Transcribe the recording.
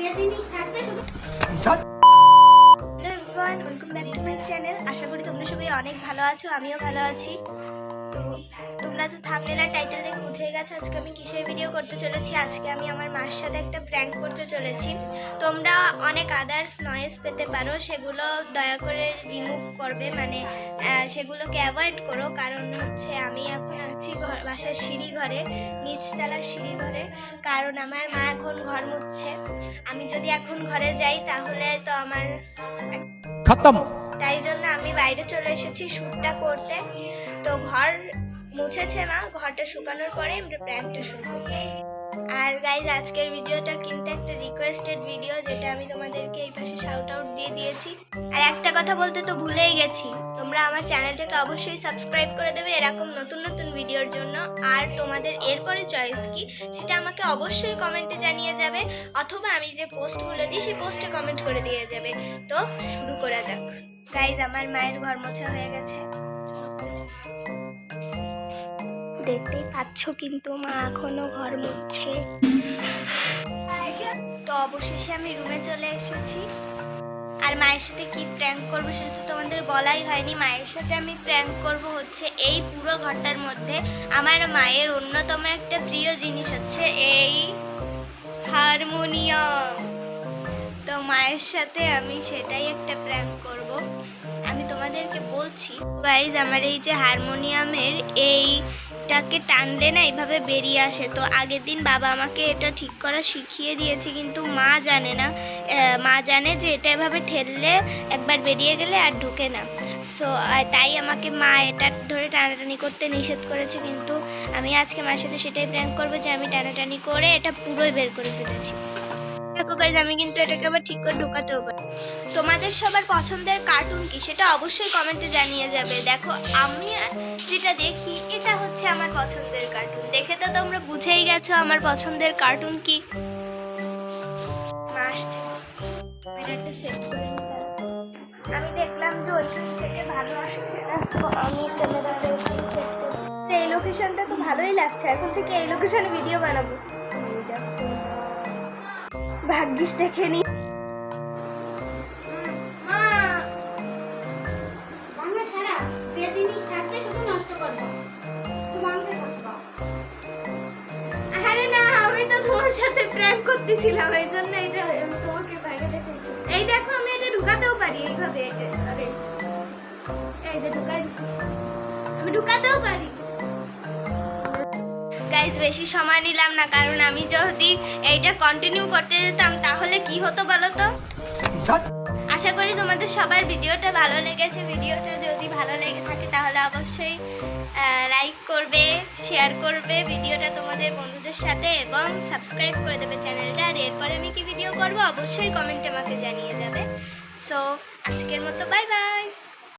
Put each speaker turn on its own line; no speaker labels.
যে জিনিস থাকবে শুধু
welcome back to my channel আশা করি তোমরা সবাই অনেক ভালো আছো আমিও ভালো আছি। তো তোমরা তো থামনেল আর টাইটেল দেখে গেছো আজকে আমি কিসের ভিডিও করতে চলেছি? আজকে আমি আমার মার সাথে একটা প্র্যাঙ্ক করতে চলেছি। তোমরা অনেক আদার্স নয়েজ পেতে পারো সেগুলো দয়া করে রিমুভ করবে মানে সেগুলোকে অ্যাভয়েড করো। কারণ হচ্ছে আমি এখন বাসার সিঁড়ি ঘরে নিচতলার সিঁড়ি ঘরে। কারণ আমার মা এখন ঘর মুচ্ছে আমি যদি এখন ঘরে যাই তাহলে তো আমার
খতম।
তাই জন্য আমি বাইরে চলে এসেছি শুটটা করতে। তো ঘর মুছেছে মা ঘরটা শুকানোর পরে আমরা প্ল্যানটা শুরু করি আর গাইজ আজকের ভিডিওটা কিন্তু একটা রিকোয়েস্টেড ভিডিও যেটা আমি তোমাদেরকে এই পাশে শাউট আউট দিয়ে দিয়েছি। আর একটা কথা বলতে তো ভুলেই গেছি, তোমরা আমার চ্যানেলটাকে অবশ্যই সাবস্ক্রাইব করে দেবে এরকম নতুন নতুন ভিডিওর জন্য। আর তোমাদের এরপরে চয়েস কি, সেটা আমাকে অবশ্যই কমেন্টে জানিয়ে যাবে, অথবা আমি যে পোস্টগুলো দিই, সেই পোস্টে কমেন্ট করে দিয়ে যাবে। তো শুরু করা যাক। গাইজ আমার মায়ের ঘর মোছা হয়ে গেছে। দেখতেই পাচ্ছ কিন্তু মা এখনও ঘর মুছছে। তো অবশেষে আমি রুমে চলে এসেছি। আর মায়ের সাথে কি প্র্যাঙ্ক করব সেটা তো তোমাদের বলাই হয়নি। মায়ের সাথে আমি প্র্যাঙ্ক করব হচ্ছে এই পুরো ঘরটার মধ্যে। আমার মায়ের অন্যতম একটা প্রিয় জিনিস হচ্ছে এই হারমোনিয়াম। তো মায়ের সাথে আমি সেটাই একটা প্র্যাঙ্ক করব। আমি তোমাদেরকে বলছি গাইজ আমার এই যে হারমোনিয়ামের এইটাকে টানলে না এইভাবে বেরিয়ে আসে। তো আগের দিন বাবা আমাকে এটা ঠিক করা শিখিয়ে দিয়েছে, কিন্তু মা জানে না। মা জানে যে এটা এভাবে ঠেললে একবার বেরিয়ে গেলে আর ঢুকে না। সো তাই আমাকে মা এটা ধরে টানাটানি করতে নিষেধ করেছে, কিন্তু আমি আজকে মার সাথে সেটাই প্র্যাঙ্ক করব যে আমি টানাটানি করে এটা পুরোই বের করে ফেলেছি। দেখো গাইজ আমি কিন্তু এটাকে আবার ঠিক করে ঢোকাতেও পারি তোমাদের সবার পছন্দের কার্টুন কি সেটা অবশ্যই কমেন্টে জানিয়ে যাবে। দেখো, আমি যেটা দেখি, এটা হচ্ছে আমার পছন্দের কার্টুন দেখে তো তোমরা বুঝেই গেছো আমার পছন্দের কার্টুন কি। আমি দেখলাম যে ওইখান থেকে ভালো আসছে আমি ক্যামেরাটা এই লোকেশনটা তো ভালোই লাগছে, এখন থেকে এই লোকেশনে ভিডিও বানাবো।
তো।
তোমার সাথে প্র্যাঙ্ক করতেছিলাম এই জন্য এটা আমি তোমাকে বাইরে দেখেছি। এই দেখো আমি এটা ঢুকাতেও পারি এইভাবে আরে। এই যে ঢুকাই আমি ঢুকাতেও পারি। গাইজ বেশি সময় নিলাম না কারণ আমি যদি এইটা কন্টিনিউ করতে যেতাম তাহলে কি হতো বলো তো? আশা করি তোমাদের সবার ভিডিওটা ভালো লেগেছে। ভিডিওটা যদি ভালো লেগে থাকে তাহলে অবশ্যই লাইক করবে শেয়ার করবে ভিডিওটা তোমাদের বন্ধুদের সাথে এবং সাবস্ক্রাইব করে দেবে চ্যানেলটা আর এরপরে আমি কি ভিডিও করব? অবশ্যই কমেন্টে আমাকে জানিয়ে যাবে। সো আজকের মতো বাই বাই